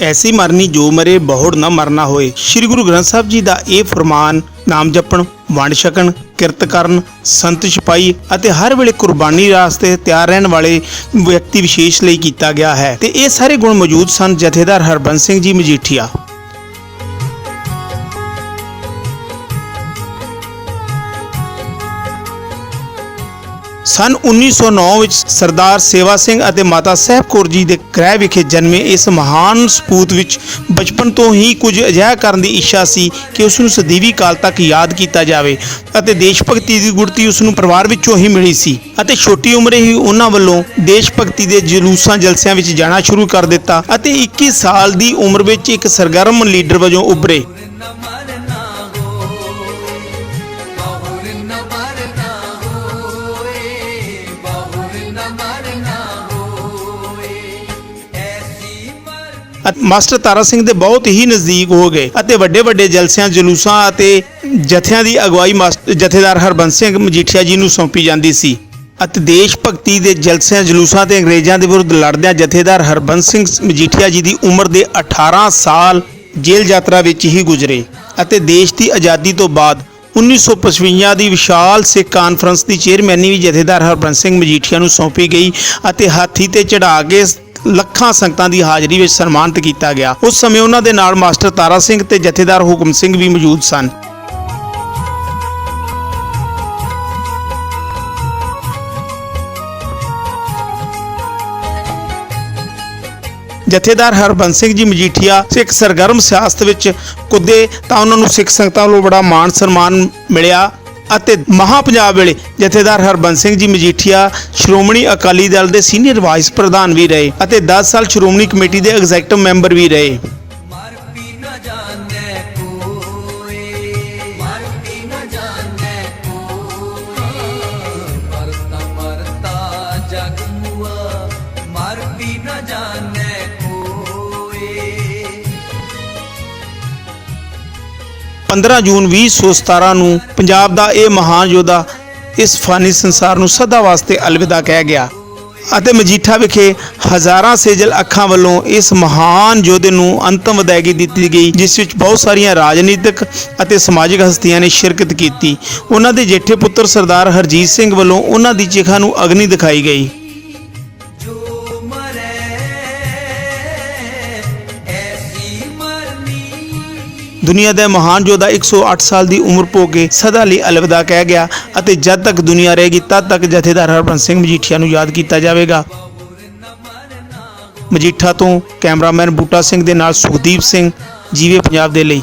ਐਸੀ ਮਰਨੀ ਜੋ ਮਰੇ ਬਹੁੜ ਨਾ ਮਰਨਾ ਹੋਏ ਸ੍ਰੀ ਗੁਰੂ ਗ੍ਰੰਥ ਸਾਹਿਬ ਜੀ ਦਾ ਇਹ ਫਰਮਾਨ ਨਾਮ ਜਪਣ ਵੰਡ ਛਕਣ ਕਿਰਤ ਕਰਨ ਸੰਤ ਛਪਾਈ ਅਤੇ ਹਰ ਵੇਲੇ ਕੁਰਬਾਨੀ ਰਾਸਤੇ ਤਿਆਰ ਰਹਿਣ ਵਾਲੇ ਵਿਅਕਤੀ ਵਿਸ਼ੇਸ਼ ਲਈ ਕੀਤਾ ਗਿਆ ਹੈ ਤੇ ਇਹ ਸਾਰੇ ਗੁਣ ਮੌਜੂਦ ਸਨ ਜਥੇਦਾਰ ਹਰਬੰਸ ਸਿੰਘ ਜੀ ਮਜੀਠੀਆ ਸਨ 1909 ਵਿੱਚ ਸਰਦਾਰ ਸੇਵਾ ਸਿੰਘ ਅਤੇ ਮਾਤਾ ਸਾਹਿਬ ਕੌਰ ਜੀ ਦੇ ਗ੍ਰਹਿ ਵਿਖੇ ਜਨਮੇ ਇਸ ਮਹਾਨ ਸਪੂਤ ਵਿੱਚ ਬਚਪਨ ਤੋਂ ਹੀ ਕੁਝ ਅਜਿਹਾ ਕਰਨ ਦੀ ਇੱਛਾ ਸੀ ਕਿ ਉਸ ਨੂੰ ਸਦੀਵੀ ਕਾਲ ਤੱਕ ਯਾਦ ਕੀਤਾ ਜਾਵੇ ਅਤੇ ਦੇਸ਼ ਭਗਤੀ ਦੀ ਗੁੜਤੀ ਉਸ ਨੂੰ ਪਰਿਵਾਰ ਵਿੱਚੋਂ ਹੀ ਮਿਲੀ ਸੀ ਅਤੇ ਛੋਟੀ ਉਮਰੇ ਹੀ ਉਹਨਾਂ ਵੱਲੋਂ ਦੇਸ਼ ਭਗਤੀ ਦੇ ਜਲੂਸਾਂ ਜਲਸਿਆਂ ਵਿੱਚ ਜਾਣਾ ਸ਼ੁਰੂ ਕਰ ਦਿੱਤਾ ਅਤੇ 21 ਸਾਲ ਦੀ ਉਮਰ ਵਿੱਚ ਇੱਕ ਸਰਗਰਮ ਲੀਡਰ ਵਜੋਂ ਉੱਭਰੇ। ਮਾਸਟਰ ਤਾਰਾ ਸਿੰਘ ਦੇ ਬਹੁਤ ਹੀ ਨਜ਼ਦੀਕ ਹੋ ਗਏ ਅਤੇ ਵੱਡੇ ਵੱਡੇ ਜਲਸਿਆਂ, ਜਲੂਸਾਂ ਅਤੇ ਜਥਿਆਂ ਦੀ ਅਗਵਾਈ ਜਥੇਦਾਰ ਹਰਬੰਸ ਸਿੰਘ ਮਜੀਠੀਆ ਜੀ ਨੂੰ ਸੌਂਪੀ ਜਾਂਦੀ ਸੀ। ਅਤੇ ਦੇਸ਼ ਭਗਤੀ ਦੇ ਜਲਸਿਆਂ, ਜਲੂਸਾਂ ਤੇ ਅੰਗਰੇਜ਼ਾਂ ਦੇ ਵਿਰੁੱਧ ਲੜਦਿਆਂ ਜਥੇਦਾਰ ਹਰਬੰਸ ਸਿੰਘ ਮਜੀਠੀਆ ਜੀ ਦੀ ਉਮਰ ਦੇ 18 ਸਾਲ ਜੇਲ੍ਹ ਯਾਤਰਾ ਵਿੱਚ ਹੀ ਗੁਜ਼ਰੇ ਅਤੇ ਦੇਸ਼ ਦੀ ਆਜ਼ਾਦੀ ਤੋਂ ਬਾਅਦ 1955 ਦੀ ਵਿਸ਼ਾਲ ਸਿੱਖ ਕਾਨਫਰੰਸ ਦੀ ਚੇਅਰਮੈਨੀ ਵੀ ਜਥੇਦਾਰ ਹਰਬੰਸ ਸਿੰਘ ਮਜੀਠੀਆ ਨੂੰ ਸੌਂਪੀ ਗਈ ਅਤੇ ਹਾਥੀ ਤੇ ਚੜਾ ਕੇ ਲੱਖਾਂ ਸੰਗਤਾਂ ਦੀ ਹਾਜ਼ਰੀ ਵਿੱਚ ਸਨਮਾਨਿਤ ਕੀਤਾ ਗਿਆ। ਉਸ ਸਮੇਂ ਉਹਨਾਂ ਦੇ ਨਾਲ ਮਾਸਟਰ ਤਾਰਾ ਸਿੰਘ ਤੇ ਜਥੇਦਾਰ ਹੁਕਮ ਸਿੰਘ ਵੀ ਮੌਜੂਦ ਸਨ। ਜਥੇਦਾਰ ਹਰਬੰਸ ਸਿੰਘ ਜੀ ਮਜੀਠੀਆ ਸਿੱਖ ਸਰਗਰਮ ਸਿਆਸਤ ਵਿੱਚ ਕੁੱਦੇ ਤਾਂ ਉਹਨਾਂ ਨੂੰ ਸਿੱਖ ਸੰਗਤਾਂ ਵੱਲੋਂ ਬੜਾ ਮਾਣ ਸਨਮਾਨ ਮਿਲਿਆ। ਅਤੇ ਮਹਾ ਪੰਜਾਬ ਵੇਲੇ ਜਥੇਦਾਰ ਹਰਬੰਸ ਸਿੰਘ ਜੀ ਮਜੀਠੀਆ, ਸ਼੍ਰੋਮਣੀ ਅਕਾਲੀ ਦਲ ਦੇ ਸੀਨੀਅਰ ਵਾਈਸ ਪ੍ਰਧਾਨ ਵੀ ਰਹੇ ਅਤੇ 10 ਸਾਲ ਸ਼੍ਰੋਮਣੀ ਕਮੇਟੀ ਦੇ ਐਗਜ਼ੈਕਟਿਵ ਮੈਂਬਰ ਵੀ ਰਹੇ। ਮਰ 15 ਜੂਨ 2017 ਨੂੰ ਪੰਜਾਬ ਦਾ ਇਹ ਮਹਾਨ ਯੋਧਾ ਇਸ ਫਾਨੀ ਸੰਸਾਰ ਨੂੰ ਸਦਾ ਵਾਸਤੇ ਅਲਵਿਦਾ ਕਹਿ ਗਿਆ ਅਤੇ ਮਜੀਠਾ ਵਿਖੇ ਹਜ਼ਾਰਾਂ ਸੇਜਲ ਅੱਖਾਂ ਵੱਲੋਂ ਇਸ ਮਹਾਨ ਯੋਧੇ ਨੂੰ ਅੰਤਮ ਵਿਦਾਇਗੀ ਦਿੱਤੀ ਗਈ, ਜਿਸ ਵਿੱਚ ਬਹੁਤ ਸਾਰੀਆਂ ਰਾਜਨੀਤਿਕ ਅਤੇ ਸਮਾਜਿਕ ਹਸਤੀਆਂ ਨੇ ਸ਼ਿਰਕਤ ਕੀਤੀ। ਉਹਨਾਂ ਦੇ ਜੇਠੇ ਪੁੱਤਰ ਸਰਦਾਰ ਹਰਜੀਤ ਸਿੰਘ ਵੱਲੋਂ ਉਹਨਾਂ ਦੀ ਚਿਖਾ ਨੂੰ ਅਗਨੀ ਦਿਖਾਈ ਗਈ। ਦੁਨੀਆ ਦੇ ਮਹਾਨ ਯੋਧਾ 108 ਸਾਲ ਦੀ ਉਮਰ ਭੋਗ ਕੇ ਸਦਾ ਲਈ ਅਲਵਿਦਾ ਕਹਿ ਗਿਆ ਅਤੇ ਜਦ ਤੱਕ ਦੁਨੀਆ ਰਹੇਗੀ ਤਦ ਤੱਕ ਜਥੇਦਾਰ ਹਰਬੰਸ ਸਿੰਘ ਮਜੀਠੀਆ ਨੂੰ ਯਾਦ ਕੀਤਾ ਜਾਵੇਗਾ। ਮਜੀਠਾ ਤੋਂ ਕੈਮਰਾਮੈਨ ਬੂਟਾ ਸਿੰਘ ਦੇ ਨਾਲ ਸੁਖਦੀਪ ਸਿੰਘ, ਜੀਵੇ ਪੰਜਾਬ ਦੇ ਲਈ।